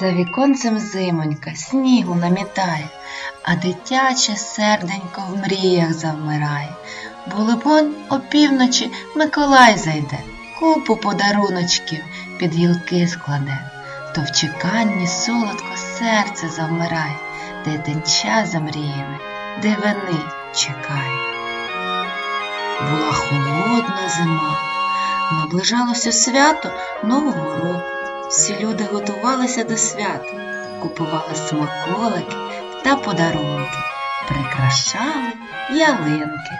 За віконцем зимонька снігу намітає, а дитяче серденько в мріях завмирає. Бо, либонь, опівночі Миколай зайде, купу подаруночків під гілки складе, то в чеканні солодко серце завмирає, дитинча за мріями, дивини чекає. Була холодна зима, наближалося свято Нового року. Всі люди готувалися до свята, купували смаколики та подарунки, прикрашали ялинки.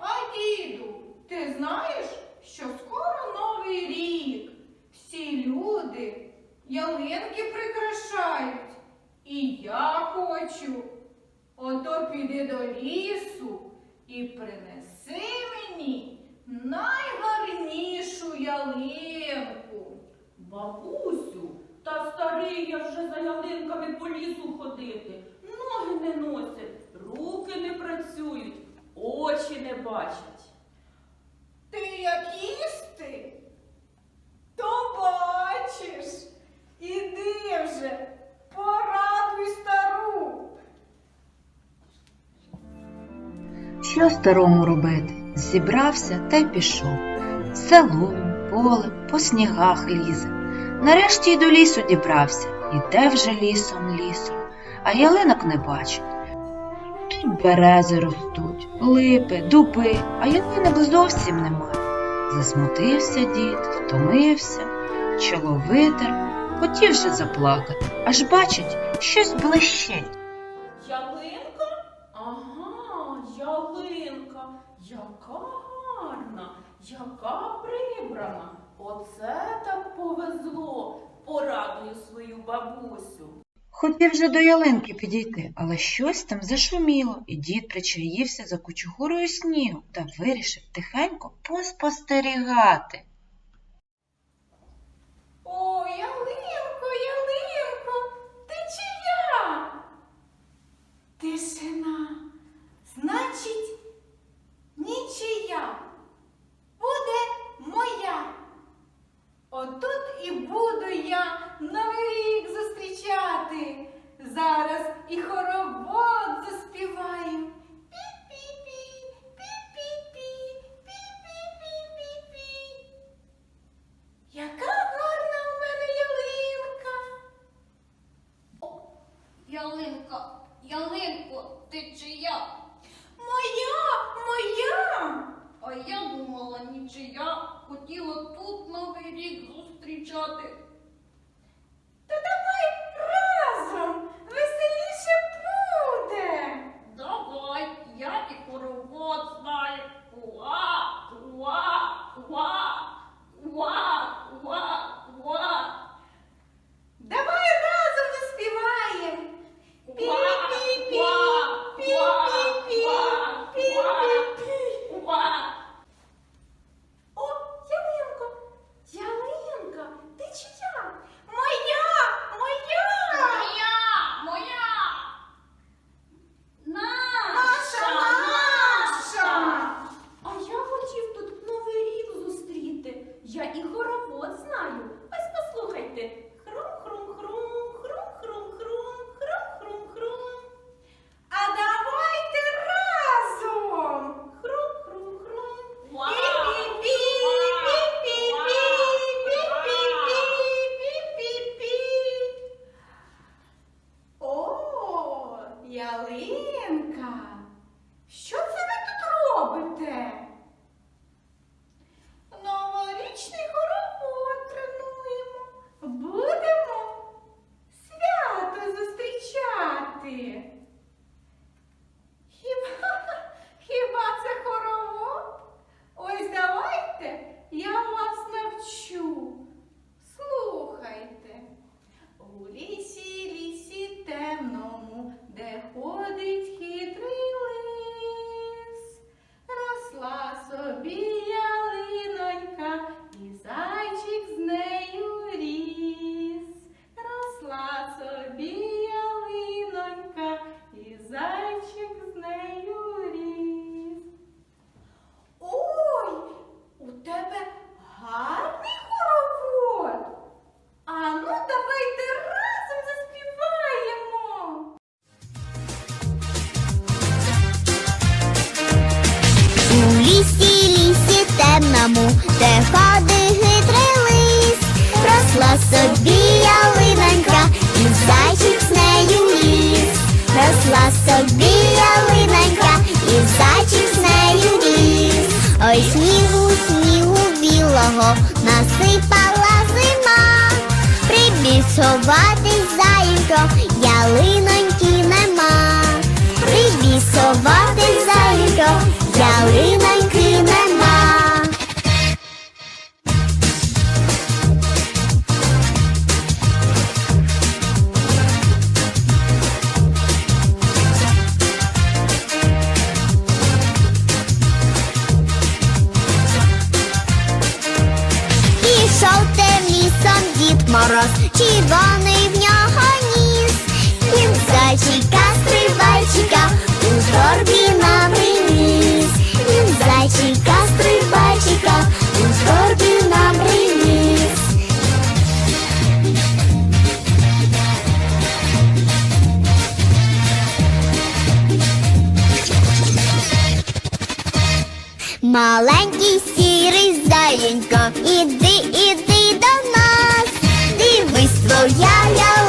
А діду, ти знаєш, що скоро новий рік. Всі люди ялинки прикрашають. І я хочу. Ото піди до лісу і принеси мені найгарнішу ялинку. Бабусю, та старий я вже за ялинками по лісу ходити. Ноги не носять, руки не працюють, очі не бачать. Ти як їсти? То бачиш. Іди вже, порадуй стару. Що старому робити? Зібрався та й пішов. Селом, полем, по снігах лізе. Нарешті й до лісу дібрався. Іде вже лісом лісом, а ялинок не бачить. Тут берези ростуть, липи, дуби, а ялинок зовсім немає. Засмутився дід, втомився, чоло витер, хотів же заплакати, аж бачить, щось блищить. Ялинка? Ага. Яка гарна, яка прибрана. Оце так повезло. Порадую свою бабусю. Хотів вже до ялинки підійти, але щось там зашуміло, і дід причаївся за кучугурою снігу та вирішив тихенько поспостерігати. О, ялинко, ялинко, ти чия? Тишина. Значить, нічия. Буде моя. Отут і буду я новий рік зустрічати. Зараз і хоровод новий рік зустрічати. Та давай разом. Веселіше буде. Давай, я і хоровод знаю. Уа, уа, уа, уа, уа, уа. Давай разом заспіваємо. Пі-пі-пі, пі-пі-пі, пі-пі-пі. Уа. О, ялинко, ялинка, ти чия? Моя, моя. Моя, моя. Наша, Наша, наша. А я хотів тут новий рік зустріти. Я і хоровод знаю. Ось послухайте. Хрум-хрум-хрум, хрум-хрум-хрум, хрум-хрум-хрум. А давайте разом. Хрум-хрум-хрум. Пі-пі-пі, пі-пі-пі, пі-пі-пі, пі-пі-пі. О, ялинка. Що це ви тут робите? де ходить хитрий лис, росла собі ялинонька, і зайчик з нею ліс, росла собі ялинонька, і зайчик з нею ліс, ой снігу, снігу білого насипала зима, прибіг сховатись заєнько, ялина. Мороз, червоний в нього ніс. Він зайчика, стрибайчика у торбі нам приніс. Він зайчика, стрибайчика у торбі нам приніс. Маленький сірий заєнько, іди, іди. yo, yo.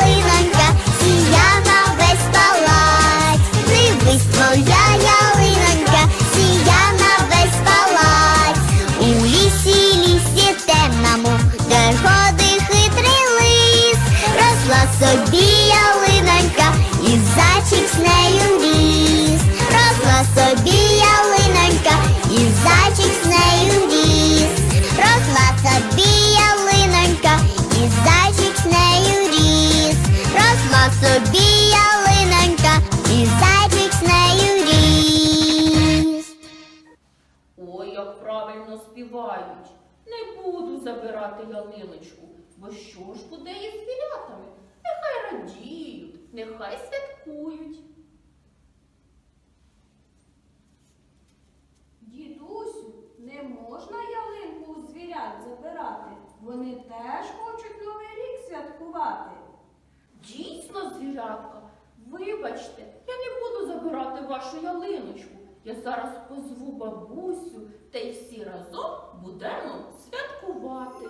Співають. Не буду забирати ялиночку, бо що ж буде із звірятами? Нехай радіють, нехай святкують. Дідусю, не можна ялинку у звірят забирати. Вони теж хочуть новий рік святкувати. Дійсно, звірятка, вибачте, я не буду забирати вашу ялиночку. Я зараз позву бабусю та й всі разом будемо святкувати.